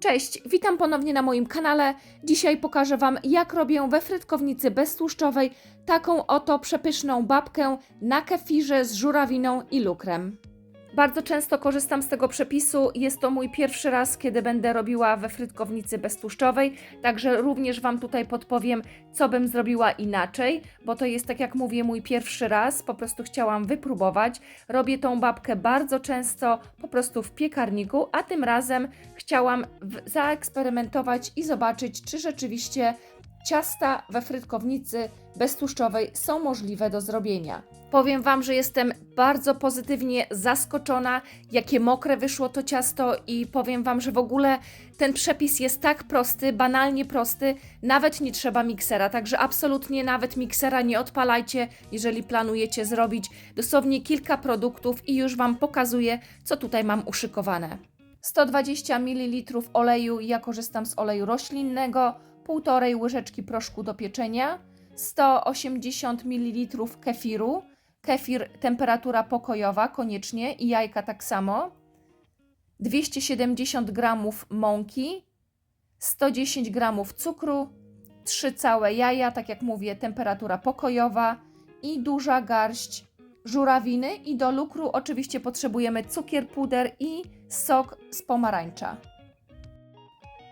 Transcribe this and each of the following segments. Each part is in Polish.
Cześć, witam ponownie na moim kanale. Dzisiaj pokażę Wam, jak robię we frytkownicy beztłuszczowej taką oto przepyszną babkę na kefirze z żurawiną i lukrem. Bardzo często korzystam z tego przepisu. Jest to mój pierwszy raz, kiedy będę robiła we frytkownicy beztłuszczowej, także również Wam tutaj podpowiem, co bym zrobiła inaczej, bo to jest, tak jak mówię, mój pierwszy raz. Po prostu chciałam wypróbować. Robię tą babkę bardzo często po prostu w piekarniku, a tym razem chciałam zaeksperymentować i zobaczyć, czy rzeczywiście ciasta we frytkownicy beztłuszczowej są możliwe do zrobienia. Powiem Wam, że jestem bardzo pozytywnie zaskoczona, jakie mokre wyszło to ciasto, i powiem Wam, że w ogóle ten przepis jest tak prosty, banalnie prosty, nawet nie trzeba miksera. Także absolutnie nawet miksera nie odpalajcie, jeżeli planujecie zrobić dosłownie kilka produktów, i już Wam pokazuję, co tutaj mam uszykowane. 120 ml oleju, ja korzystam z oleju roślinnego, 1,5 łyżeczki proszku do pieczenia, 180 ml kefiru, kefir temperatura pokojowa koniecznie i jajka tak samo, 270 g mąki, 110 g cukru, 3 całe jaja, tak jak mówię, temperatura pokojowa i duża garść żurawiny. I do lukru oczywiście potrzebujemy cukier puder i sok z pomarańcza.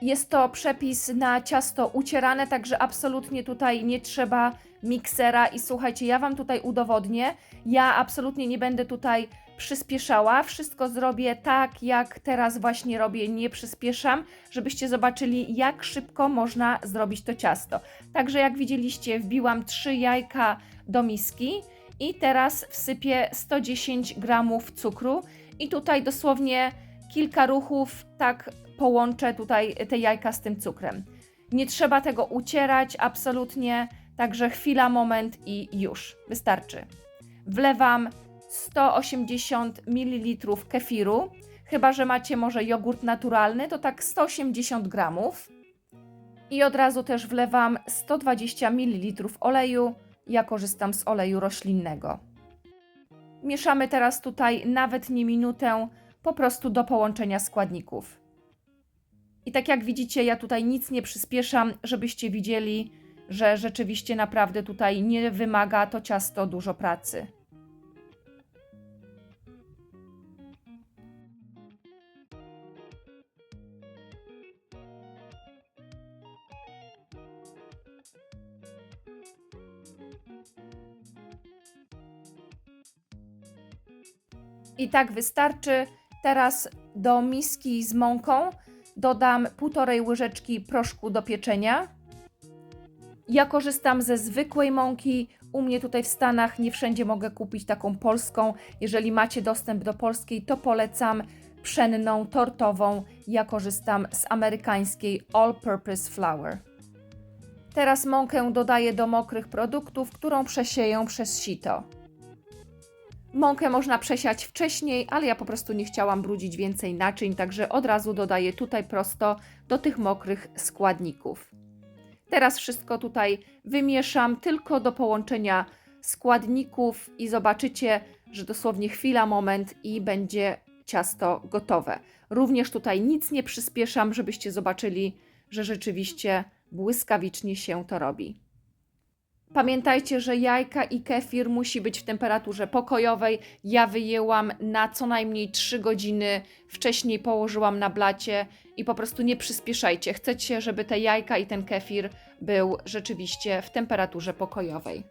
Jest to przepis na ciasto ucierane, także absolutnie tutaj nie trzeba miksera. I słuchajcie, ja Wam tutaj udowodnię, ja absolutnie nie będę tutaj przyspieszała, wszystko zrobię tak, jak teraz właśnie robię, nie przyspieszam, żebyście zobaczyli, jak szybko można zrobić to ciasto. Także jak widzieliście, wbiłam 3 jajka do miski i teraz wsypię 110 gramów cukru. I tutaj dosłownie kilka ruchów tak połączę tutaj te jajka z tym cukrem. Nie trzeba tego ucierać absolutnie, także chwila, moment i już, wystarczy. Wlewam 180 ml kefiru, chyba że macie może jogurt naturalny, to tak 180 gramów. I od razu też wlewam 120 ml oleju, ja korzystam z oleju roślinnego. Mieszamy teraz tutaj nawet nie minutę, po prostu do połączenia składników. I tak jak widzicie, ja tutaj nic nie przyspieszam, żebyście widzieli, że rzeczywiście naprawdę tutaj nie wymaga to ciasto dużo pracy. I tak wystarczy. Teraz do miski z mąką dodam półtorej łyżeczki proszku do pieczenia. Ja korzystam ze zwykłej mąki. U mnie tutaj w Stanach nie wszędzie mogę kupić taką polską. Jeżeli macie dostęp do polskiej, to polecam pszenną, tortową. Ja korzystam z amerykańskiej All Purpose Flour. Teraz mąkę dodaję do mokrych produktów, którą przesieję przez sito. Mąkę można przesiać wcześniej, ale ja po prostu nie chciałam brudzić więcej naczyń, także od razu dodaję tutaj prosto do tych mokrych składników. Teraz wszystko tutaj wymieszam tylko do połączenia składników i zobaczycie, że dosłownie chwila, moment i będzie ciasto gotowe. Również tutaj nic nie przyspieszam, żebyście zobaczyli, że rzeczywiście błyskawicznie się to robi. Pamiętajcie, że jajka i kefir musi być w temperaturze pokojowej. Ja wyjęłam na co najmniej 3 godziny, wcześniej położyłam na blacie i po prostu nie przyspieszajcie. Chcecie, żeby te jajka i ten kefir był rzeczywiście w temperaturze pokojowej.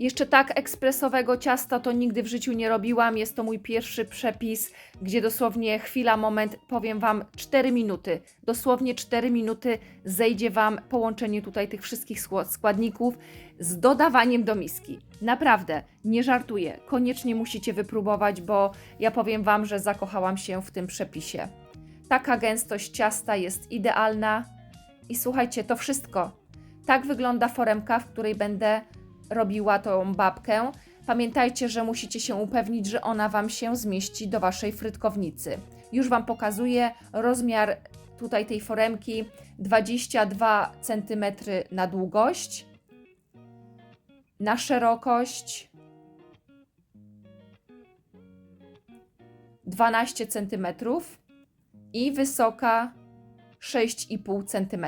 Jeszcze tak ekspresowego ciasta to nigdy w życiu nie robiłam. Jest to mój pierwszy przepis, gdzie dosłownie chwila, moment, powiem Wam 4 minuty. Dosłownie 4 minuty zejdzie Wam połączenie tutaj tych wszystkich skła- składników z dodawaniem do miski. Naprawdę, nie żartuję. Koniecznie musicie wypróbować, bo ja powiem Wam, że zakochałam się w tym przepisie. Taka gęstość ciasta jest idealna. I słuchajcie, to wszystko. Tak wygląda foremka, w której będę robiła tą babkę. Pamiętajcie, że musicie się upewnić, że ona Wam się zmieści do Waszej frytkownicy. Już Wam pokazuję rozmiar tutaj tej foremki 22 cm na długość, na szerokość 12 cm i wysoka 6,5 cm.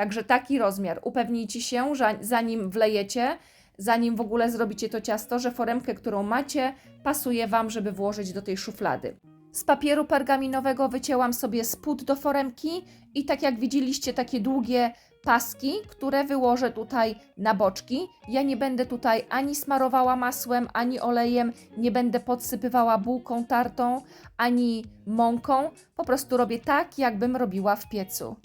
Także taki rozmiar. Upewnijcie się, że zanim wlejecie, zanim w ogóle zrobicie to ciasto, że foremkę, którą macie, pasuje Wam, żeby włożyć do tej szuflady. Z papieru pergaminowego wycięłam sobie spód do foremki i tak jak widzieliście, takie długie paski, które wyłożę tutaj na boczki. Ja nie będę tutaj ani smarowała masłem, ani olejem, nie będę podsypywała bułką tartą, ani mąką. Po prostu robię tak, jakbym robiła w piecu.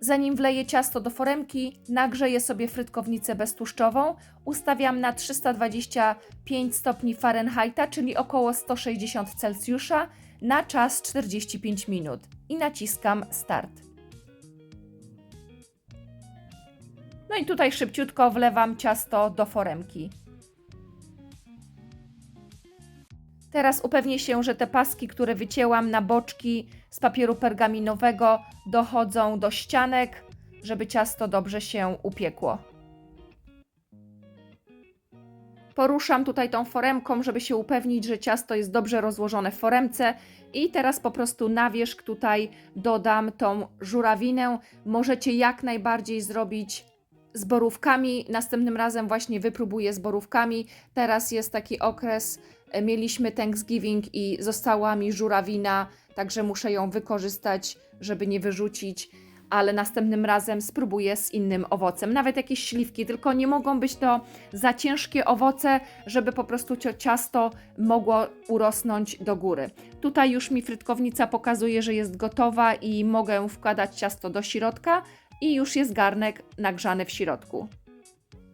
Zanim wleję ciasto do foremki, nagrzeję sobie frytkownicę beztłuszczową. Ustawiam na 325 stopni Fahrenheita, czyli około 160 Celsjusza, na czas 45 minut i naciskam start. No i tutaj szybciutko wlewam ciasto do foremki. Teraz upewnię się, że te paski, które wycięłam na boczki z papieru pergaminowego, dochodzą do ścianek, żeby ciasto dobrze się upiekło. Poruszam tutaj tą foremką, żeby się upewnić, że ciasto jest dobrze rozłożone w foremce. I teraz po prostu na wierzch tutaj dodam tą żurawinę. Możecie jak najbardziej zrobić z borówkami. Następnym razem właśnie wypróbuję z borówkami. Teraz jest taki okres, mieliśmy Thanksgiving i została mi żurawina, także muszę ją wykorzystać, żeby nie wyrzucić. Ale następnym razem spróbuję z innym owocem. Nawet jakieś śliwki, tylko nie mogą być to za ciężkie owoce, żeby po prostu ciasto mogło urosnąć do góry. Tutaj już mi frytkownica pokazuje, że jest gotowa i mogę wkładać ciasto do środka i już jest garnek nagrzany w środku.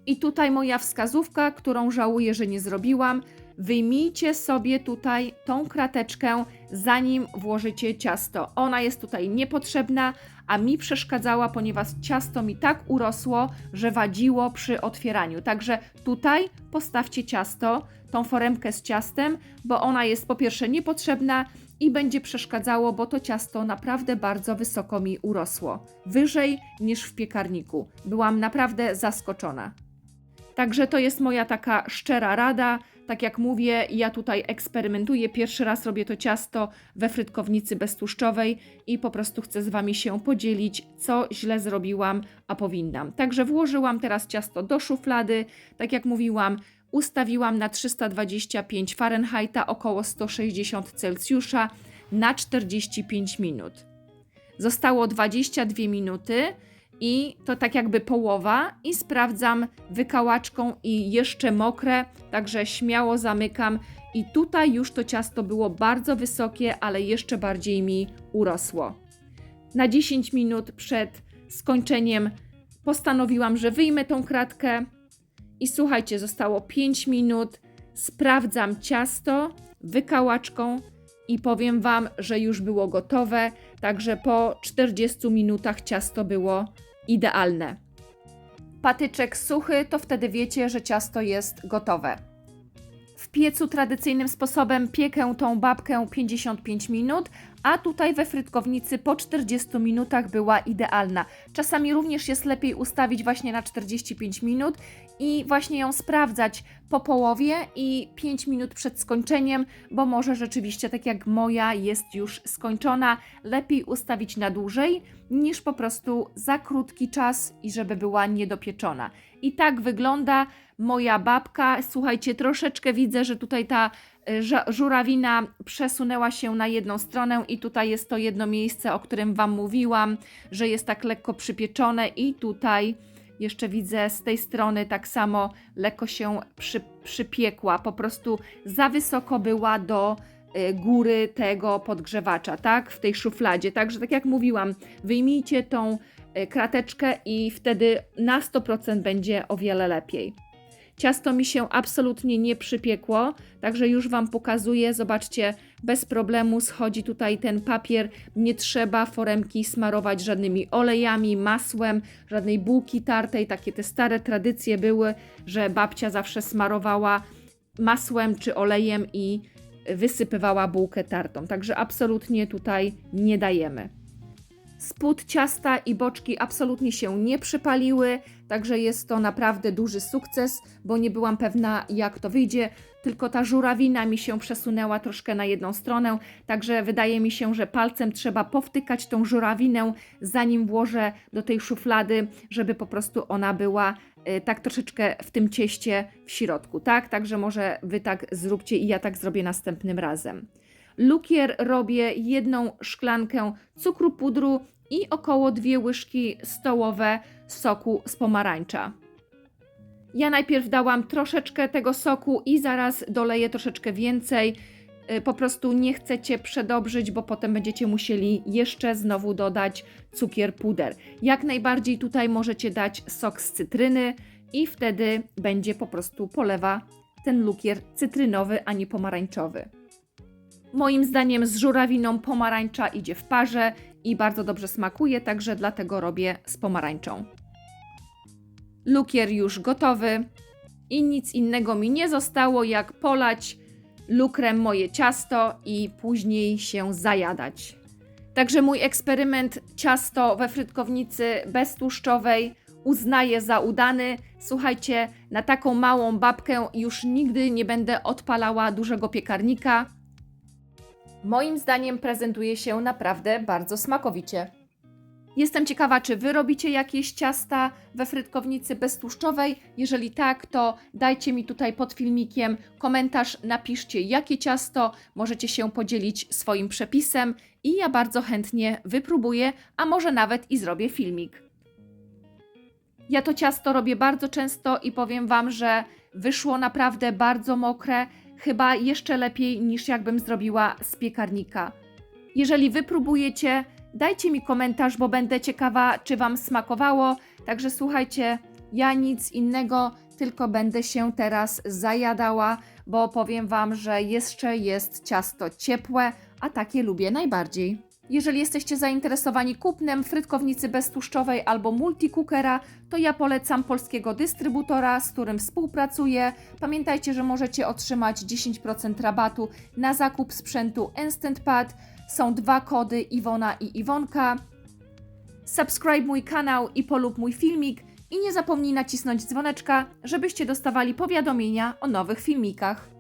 I tutaj moja wskazówka, którą żałuję, że nie zrobiłam. Wyjmijcie sobie tutaj tą krateczkę, zanim włożycie ciasto. Ona jest tutaj niepotrzebna, a mi przeszkadzała, ponieważ ciasto mi tak urosło, że wadziło przy otwieraniu. Także tutaj postawcie ciasto, tą foremkę z ciastem, bo ona jest po pierwsze niepotrzebna i będzie przeszkadzało, bo to ciasto naprawdę bardzo wysoko mi urosło. Wyżej niż w piekarniku. Byłam naprawdę zaskoczona. Także to jest moja taka szczera rada. Tak jak mówię, ja tutaj eksperymentuję. Pierwszy raz robię to ciasto we frytkownicy beztłuszczowej i po prostu chcę z Wami się podzielić, co źle zrobiłam, a powinnam. Także włożyłam teraz ciasto do szuflady. Tak jak mówiłam, ustawiłam na 325 Fahrenheita, około 160 Celsjusza na 45 minut. Zostało 22 minuty i to tak jakby połowa i sprawdzam wykałaczką i jeszcze mokre, także śmiało zamykam i tutaj już to ciasto było bardzo wysokie, ale jeszcze bardziej mi urosło. Na 10 minut przed skończeniem postanowiłam, że wyjmę tą kratkę i słuchajcie, zostało 5 minut. Sprawdzam ciasto wykałaczką i powiem Wam, że już było gotowe. Także po 40 minutach ciasto było idealne. Patyczek suchy, to wtedy wiecie, że ciasto jest gotowe. W piecu tradycyjnym sposobem piekę tą babkę 55 minut, a tutaj we frytkownicy po 40 minutach była idealna. Czasami również jest lepiej ustawić właśnie na 45 minut i właśnie ją sprawdzać po połowie i 5 minut przed skończeniem, bo może rzeczywiście, tak jak moja, jest już skończona. Lepiej ustawić na dłużej niż po prostu za krótki czas i żeby była niedopieczona. I tak wygląda moja babka. Słuchajcie, troszeczkę widzę, że tutaj ta żurawina przesunęła się na jedną stronę i tutaj jest to jedno miejsce, o którym Wam mówiłam, że jest tak lekko przypieczone i tutaj jeszcze widzę z tej strony tak samo lekko się przy, przypiekła, po prostu za wysoko była do y, góry tego podgrzewacza, tak, w tej szufladzie. Także tak jak mówiłam, wyjmijcie tą y, krateczkę i wtedy na 100% będzie o wiele lepiej. Ciasto mi się absolutnie nie przypiekło, także już Wam pokazuję. Zobaczcie, bez problemu schodzi tutaj ten papier. Nie trzeba foremki smarować żadnymi olejami, masłem, żadnej bułki tartej. Takie te stare tradycje były, że babcia zawsze smarowała masłem czy olejem i wysypywała bułkę tartą. Także absolutnie tutaj nie dajemy. Spód ciasta i boczki absolutnie się nie przypaliły, także jest to naprawdę duży sukces, bo nie byłam pewna, jak to wyjdzie. tylko ta żurawina mi się przesunęła troszkę na jedną stronę, także wydaje mi się, że palcem trzeba powtykać tą żurawinę, zanim włożę do tej szuflady, żeby po prostu ona była y, tak troszeczkę w tym cieście w środku, tak? Także może wy tak zróbcie i ja tak zrobię następnym razem. Lukier robię jedną szklankę cukru pudru i około dwie łyżki stołowe soku z pomarańcza. Ja najpierw dałam troszeczkę tego soku i zaraz doleję troszeczkę więcej. Y, Po prostu nie chcecie przedobrzyć, bo potem będziecie musieli jeszcze znowu dodać cukier puder. Jak najbardziej tutaj możecie dać sok z cytryny i wtedy będzie po prostu polewa ten lukier cytrynowy, a nie pomarańczowy. Moim zdaniem z żurawiną pomarańcza idzie w parze i bardzo dobrze smakuje, także dlatego robię z pomarańczą. Lukier już gotowy i nic innego mi nie zostało jak polać lukrem moje ciasto i później się zajadać. Także mój eksperyment ciasto we frytkownicy beztłuszczowej uznaję za udany. Słuchajcie, na taką małą babkę już nigdy nie będę odpalała dużego piekarnika. Moim zdaniem prezentuje się naprawdę bardzo smakowicie. Jestem ciekawa, czy wy robicie jakieś ciasta we frytkownicy beztłuszczowej. Jeżeli tak, to dajcie mi tutaj pod filmikiem komentarz, napiszcie jakie ciasto, możecie się podzielić swoim przepisem i ja bardzo chętnie wypróbuję, a może nawet i zrobię filmik. Ja to ciasto robię bardzo często i powiem Wam, że wyszło naprawdę bardzo mokre, chyba jeszcze lepiej niż jakbym zrobiła z piekarnika. Jeżeli wypróbujecie, dajcie mi komentarz, bo będę ciekawa, czy Wam smakowało. Także słuchajcie, ja nic innego, tylko będę się teraz zajadała, bo powiem Wam, że jeszcze jest ciasto ciepłe, a takie lubię najbardziej. Jeżeli jesteście zainteresowani kupnem frytkownicy beztłuszczowej albo multicookera, to ja polecam polskiego dystrybutora, z którym współpracuję. Pamiętajcie, że możecie otrzymać 10% rabatu na zakup sprzętu Instant Pad. Są dwa kody Iwona i Iwonka. Subscribe mój kanał i polub mój filmik i nie zapomnij nacisnąć dzwoneczka, żebyście dostawali powiadomienia o nowych filmikach.